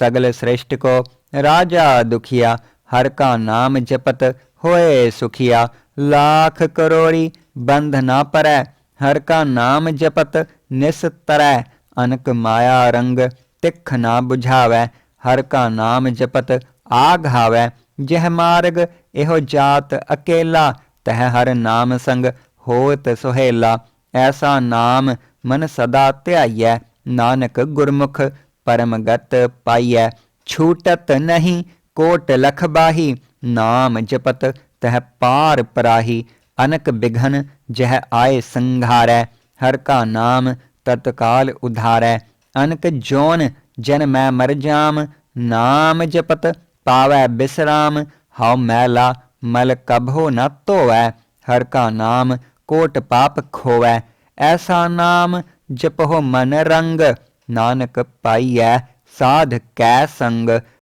सगल सृष्टि को राजा दुखिया हर का नाम जपत होए सुखिया लाख करोड़ी बंध ना परै हर का नाम जपत निस तरੈ अनक माया रंग तिख ना बुझावै हर का नाम जपत आघावै जह मार्ग एहो जात अकेला तह हर नाम संग होत सुहेला ऐसा नाम मन सदा ਧਿਆਈਐ ਨਾਨਕ ਗੁਰਮੁਖ ਪਰਮ ਗਤ ਪਾਈਐ, ਛੂਟਤ ਨਹੀਂ ਕੋਟ ਲਖ ਬਾਹੀ, ਨਾਮ ਜਪਤ ਤਹ ਪਾਰ ਪਰਾਹੀ, ਅਨਕ ਬਿਘਨ ਜਹ ਆਏ ਸੰਘਾਰੈ, ਹਰ ਕਾ ਨਾਮ ਤਤਕਾਲ ਉਧਾਰੈ, ਅਨਕ ਜੋਨ ਜਨ ਮੈਂ ਮਰ ਜਾਮ, ਨਾਮ ਜਪਤ ਪਾਵੈ ਬਿਸਰਾਮ, ਹਉ ਮੈਲਾ ਮਲ ਕਭੋ ਨ ਧੋਵੈ, ਹਰ ਕਾ ਨਾਮ ਕੋਟ ਪਾਪ ਖੋਵੈ, ਐਸਾ ਨਾਮ ਜਪਹੁ ਮਨ ਰੰਗ ਨਾਨਕ ਪਾਈਐ ਸਾਧ ਕੈ ਸੰਗ